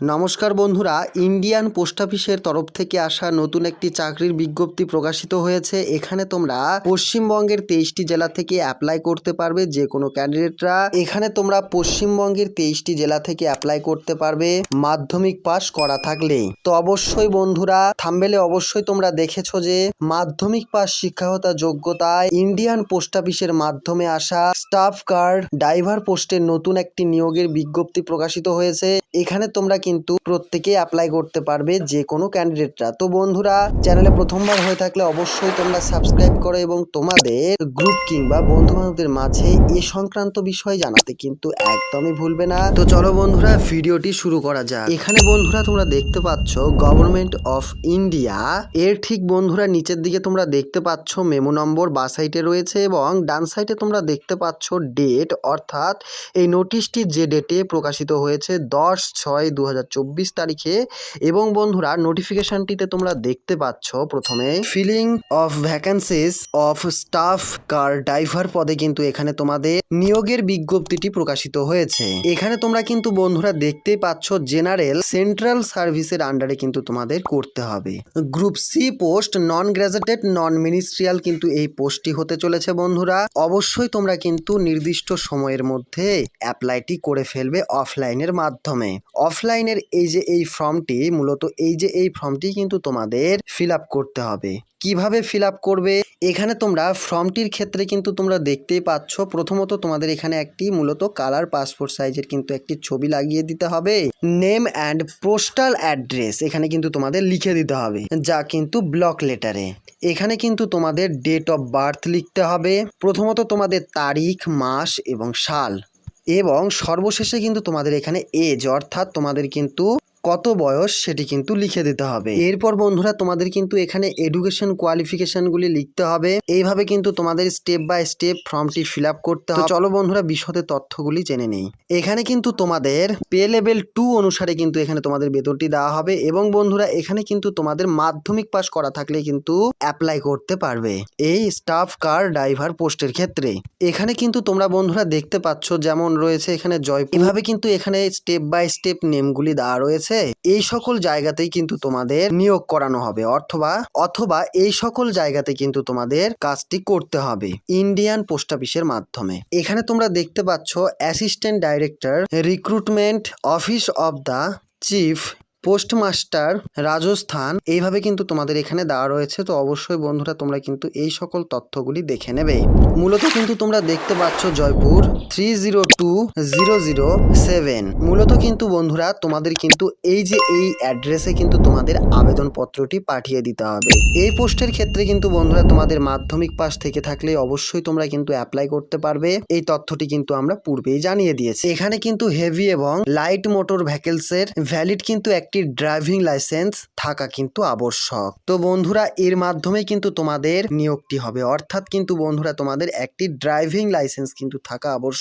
নমস্কার বন্ধুরা, Indian post অফিসের তরফ থেকে আসা নতুন একটি চাকরির বিজ্ঞপ্তি প্রকাশিত হয়েছে। এখানে তোমরা পশ্চিমবঙ্গের তেইশটি জেলা থেকে অ্যাপ্লাই করতে পারবে যে কোনো ক্যান্ডিডেটরা এখানে তোমরা পশ্চিমবঙ্গের তেইশটি জেলা থেকে অ্যাপ্লাই করতে পারবে। মাধ্যমিক পাস করা থাকলে। তো অবশ্যই বন্ধুরা থাম্বেলে অবশ্যই তোমরা দেখেছ যে, মাধ্যমিক পাস শিক্ষাগতা যোগ্যতায় ইন্ডিয়ান পোস্ট অফিসের মাধ্যমে আসা স্টাফ গার্ড ড্রাইভার পোস্টের নতুন একটি নিয়োগের বিজ্ঞপ্তি প্রকাশিত হয়েছে। এখানে তোমরা কিন্তু প্রত্যেকেই অ্যাপ্লাই করতে পারবে যে কোনো ক্যান্ডিডেটরা তো বন্ধুরা চ্যানেলে প্রথমবার হয়ে থাকলে অবশ্যই তোমরা সাবস্ক্রাইব করো এবং তোমাদের গ্রুপ কিংবা বন্ধু বান্ধবদের মাঝে এ সংক্রান্ত বিষয় জানাতে কিন্তু একদমই ভুলবে না। তো চলো বন্ধুরা ভিডিওটি শুরু করা যাক। এখানে বন্ধুরা, তোমরা দেখতে পাচ্ছ গভর্নমেন্ট অফ ইন্ডিয়া এর ঠিক বন্ধুরা, নিচের দিকে তোমরা দেখতে পাচ্ছ মেমো নম্বর বা সাইটে রয়েছে এবং ডান সাইডে তোমরা দেখতে পাচ্ছ ডেট অর্থাৎ এই নোটিশটি যে ডেটে প্রকাশিত হয়েছে দশ ছয় দু তারিখে। এবং বন্ধুরা নোটিফিকেশনটিতে তোমরা দেখতে পাচ্ছ প্রথমে filling of vacancies of staff car driver পদে কিন্তু এখানে তোমাদের নিয়োগের বিজ্ঞপ্তিটি প্রকাশিত হয়েছে। এখানে তোমরা কিন্তু বন্ধুরা দেখতেই পাচ্ছ জেনারেল সেন্ট্রাল সার্ভিসের আন্ডারে কিন্তু তোমাদের করতে হবে। Group C post non graduated non ministerial কিন্তু এই পোস্টটি হতে চলেছে বন্ধুরা। অবশ্যই তোমরা কিন্তু নির্দিষ্ট সময়ের মধ্যে অ্যাপ্লাইটি করে ফেলবে অফলাইনের মাধ্যমে। অফলাইনের এই যে এই ফর্মটি মূলত এই যে এই ফর্মটি কিন্তু তোমাদের ফিল করতে হবে। কীভাবে ফিল করবে? এখানে তোমরা ফর্মটির ক্ষেত্রে কিন্তু তোমরা দেখতেই পাচ্ছ, প্রথমত তোমাদের এখানে একটি মূলত কালার পাসপোর্ট সাইজের কিন্তু একটি ছবি লাগিয়ে দিতে হবে। নেম অ্যান্ড পোস্টাল অ্যাড্রেস এখানে কিন্তু তোমাদের লিখে দিতে হবে, যা কিন্তু ব্লক লেটারে এখানে কিন্তু তোমাদের ডেট অফ বার্থ লিখতে হবে, প্রথমত তোমাদের তারিখ, মাস এবং সাল। এবং সর্বশেষে কিন্তু তোমাদের এখানে এজ অর্থাৎ তোমাদের কিন্তু কত বয়স সেটি কিন্তু লিখে দিতে হবে। এরপর বন্ধুরা তোমাদের কিন্তু এখানে এডুকেশন কোয়ালিফিকেশনগুলি লিখতে হবে। এইভাবে কিন্তু তোমাদের স্টেপ বাই স্টেপ ফর্মটি ফিল করতে হবে। চলো বন্ধুরা বিশদে তথ্যগুলি জেনে নেই। এখানে কিন্তু তোমাদের পে লেভেল টু অনুসারে কিন্তু এখানে তোমাদের বেতনটি দেওয়া হবে এবং বন্ধুরা এখানে কিন্তু তোমাদের মাধ্যমিক পাস করা থাকলে কিন্তু অ্যাপ্লাই করতে পারবে এই স্টাফ কার ড্রাইভার পোস্টের ক্ষেত্রে। এখানে কিন্তু তোমরা বন্ধুরা দেখতে পাচ্ছ যেমন রয়েছে এখানে জয় এভাবে কিন্তু এখানে স্টেপ বাই স্টেপ নেমগুলি দেওয়া রয়েছে। এই সকল জায়গাতেই কিন্তু তোমাদের নিয়োগ করানো হবে, অথবা অথবা এই সকল জায়গাতে কিন্তু তোমাদের কাজটি করতে হবে ইন্ডিয়ান পোস্ট অফিসের মাধ্যমে। এখানে তোমরা দেখতে পাচ্ছ assistant director recruitment office of the chief postmaster Rajasthan. এইভাবে কিন্তু তোমাদের এখানে দেওয়া রয়েছে, তো অবশ্যই বন্ধুরা তোমরা কিন্তু এই সকল তথ্যগুলি দেখে নেবে। মূলত কিন্তু তোমরা দেখতে পাচ্ছ Jaipur three zero two zero zero seven মূলত কিন্তু বন্ধুরা, তোমাদের কিন্তু এই যে এই অ্যাড্রেসে কিন্তু তোমাদের আবেদনপত্রটি পাঠিয়ে দিতে হবে। এই পোস্টের ক্ষেত্রে কিন্তু বন্ধুরা, তোমাদের মাধ্যমিক পাস থেকে থাকলে অবশ্যই তোমরা কিন্তু অ্যাপ্লাই করতে পারবে। এই তথ্যটি কিন্তু আমরা পূর্বেই জানিয়ে দিয়েছি। এখানে কিন্তু হেভি এবং লাইট মোটর ভ্যাকেলসের ভ্যালিড কিন্তু একটি ড্রাইভিং লাইসেন্স থাকা কিন্তু আবশ্যক। তো বন্ধুরা, এর মাধ্যমে কিন্তু তোমাদের নিয়োগটি হবে। অর্থাৎ কিন্তু বন্ধুরা, তোমাদের একটি ড্রাইভিং লাইসেন্স কিন্তু থাকা আবশ্যক।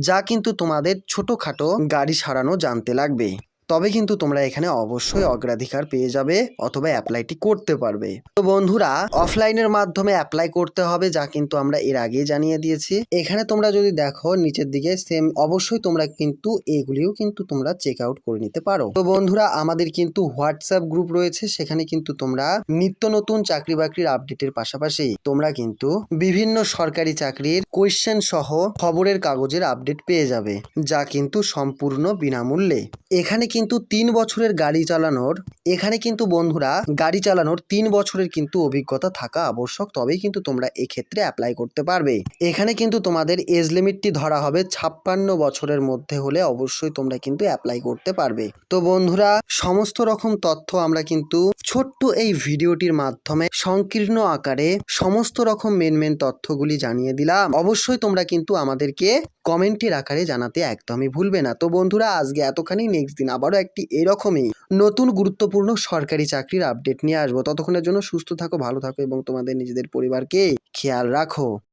যা কিন্তু তোমাদের ছোটখাটো গাড়ি সারানো জানতে লাগবে। তবে কিন্তু তোমরা এখানে অবশ্যই অগ্রাধিকার পেয়ে যাবে অথবা অ্যাপ্লাইটি করতে পারবে। তো বন্ধুরা অফলাইনের মাধ্যমে অ্যাপ্লাই করতে হবে যা কিন্তু আমরা এর আগেই জানিয়ে দিয়েছি। এখানে তোমরা যদি দেখো, নিচের দিকে সেম অবশ্যই তোমরা কিন্তু এগুলিও কিন্তু তোমরা চেক আউট করে নিতে পারো। তো বন্ধুরা, আমাদের কিন্তু হোয়াটসঅ্যাপ গ্রুপ রয়েছে, সেখানে কিন্তু তোমরা নিত্য নতুন চাকরি বাকরির আপডেটের পাশাপাশি তোমরা কিন্তু বিভিন্ন সরকারি চাকরির কোয়েশ্চেন সহ খবরের কাগজের আপডেট পেয়ে যাবে, যা কিন্তু সম্পূর্ণ বিনামূল্যে। এখানে কিন্তু তিন বছরের গাড়ি চালানোর, এখানে কিন্তু বন্ধুরা গাড়ি চালানোর তিন বছরের কিন্তু অভিজ্ঞতা থাকা আবশ্যক, তবেই কিন্তু তোমরা এক্ষেত্রে অ্যাপ্লাই করতে পারবে। এখানে কিন্তু তোমাদের এজ লিমিটটি ধরা হবে ছাপ্পান্ন বছরের মধ্যে হলে অবশ্যই তোমরা কিন্তু অ্যাপ্লাই করতে পারবে। তো বন্ধুরা, সমস্ত রকম তথ্য আমরা কিন্তু ছোট্ট এই ভিডিওটির মাধ্যমে সংকীর্ণ আকারে সমস্ত রকম মেন মেন তথ্যগুলি জানিয়ে দিলাম। অবশ্যই তোমরা কিন্তু আমাদেরকে কমেন্টের আকারে জানাতে একদমই ভুলবে না। তো বন্ধুরা, আজকে এতখানি। নেক্সট দিন আবারও একটি এরকমই নতুন গুরুত্বপূর্ণ সরকারি চাকরির আপডেট নিয়ে আসব। ততক্ষণের জন্য সুস্থ থাকো, ভালো থাকো এবং তোমাদের নিজেদের পরিবারকে খেয়াল রাখো।